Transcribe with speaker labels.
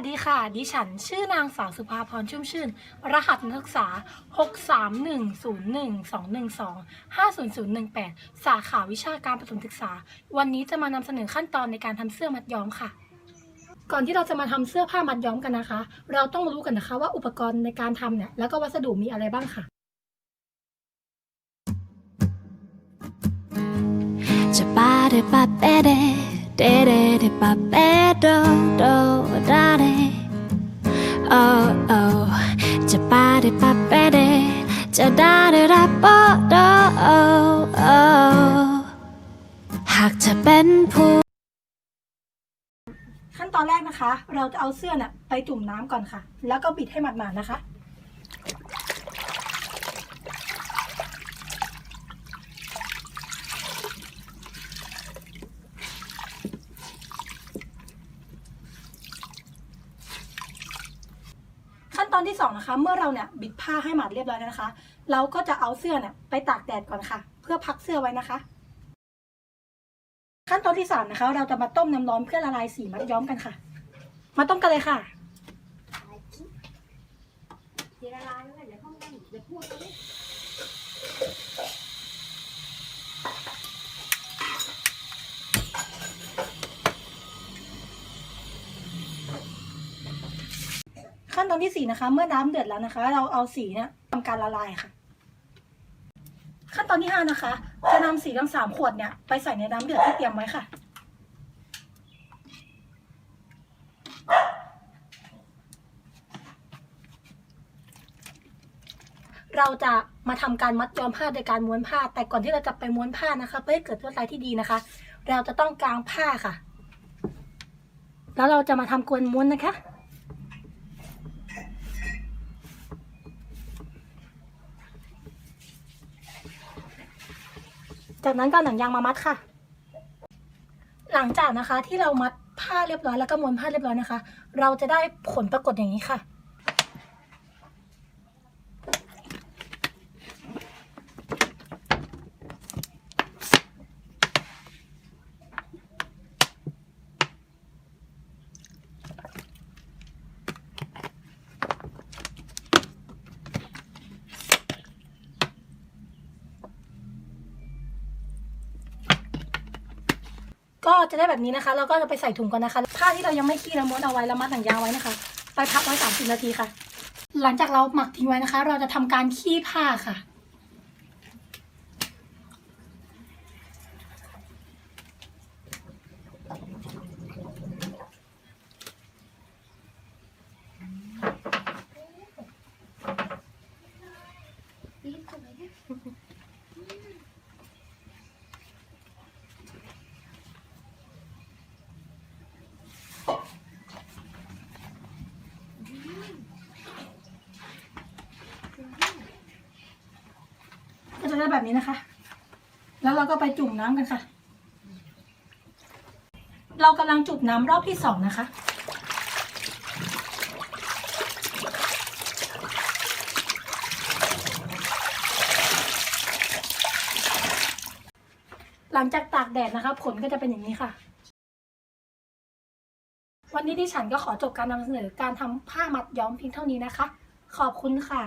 Speaker 1: วัสดีค่ะ ดิฉัน ชื่อนางสาวสุภาพรชุ่มชื่น รหัสนักศึกษา 6310121250018 สาขาวิชาการประถมศึกษา วันนี้จะมานำเสนอขั้นตอนในการทำเสื้อมัดย้อมค่ะ ก่อนที่เราจะมาทำเสื้อผ้ามัดย้อมกันนะคะ เราต้องรู้กันนะคะว่าอุปกรณ์ในการทำเนี่ย แล้วก็วัสดุมีอะไรบ้างค่ะ
Speaker 2: จะปาเดปาเปเด เดเดเดปาเปโดโดดาเดโอโอจะปาเดปาเปเดจะดาเดดาโปโดโอโอหากจะเป็นผู้
Speaker 1: ขั้นตอนแรกนะคะ เราจะเอาเสื้อน่ะไปจุ่มน้ำก่อนค่ะ แล้วก็บิดให้หมาดๆนะคะ อนที่สองนะคะ เมื่อเราเนี่ยบิดผ้าให้หมาดเรียบร้อยแล้วนะคะ เราก็จะเอาเสื้อเนี่ยไปตากแดดก่อนค่ะ เพื่อพักเสื้อไว้นะคะ ขั้นตอนที่สามนะคะ เราจะมาต้มน้ำร้อนเพื่อละลายสีมัดย้อมกันค่ะ มาต้มกันเลยค่ะ ขั้นตอนที่สี่นะคะ เมื่อน้ำเดือดแล้วนะคะ เราเอาสีเนี่ยทำการละลายค่ะ ขั้นตอนที่ห้านะคะ จะนำสีทั้งสามขวดเนี่ยไปใส่ในน้ำเดือดที่เตรียมไว้ค่ะ เราจะมาทำการมัดย้อมผ้าโดยการม้วนผ้า แต่ก่อนที่เราจะไปม้วนผ้านะคะเพื่อให้เกิดลวดลายที่ดีนะคะ เราจะต้องกางผ้าค่ะ แล้วเราจะมาทำกวนม้วนนะคะ จากนั้นก็เอาหนังยางมามัดค่ะ หลังจากนะคะที่เรามัดผ้าเรียบร้อยแล้วก็ม้วนผ้าเรียบร้อยนะคะ เราจะได้ผลปรากฏอย่างนี้ค่ะ ก็จะได้แบบนี้นะคะแล้วก็จะไปใส่ถุงก่อนนะคะผ้าที่เรายังไม่ขี้เราม้วนเอาไว้แล้วมัดหนังยางไว้นะคะ ไปพักไว้สามสิบนาทีค่ะ หลังจากเราหมักทิ้งไว้นะคะ เราจะทำการขี้ผ้าค่ะ แบบนี้นะคะ แล้วเราก็ไปจุ่มน้ำกันค่ะ เรากำลังจุ่มน้ำรอบที่สองนะคะ หลังจากตากแดดนะคะ ผลก็จะเป็นอย่างนี้ค่ะวันนี้ดิฉันก็ขอจบการนำเสนอการทำผ้ามัดย้อมเพียงเท่านี้นะคะ ขอบคุณค่ะ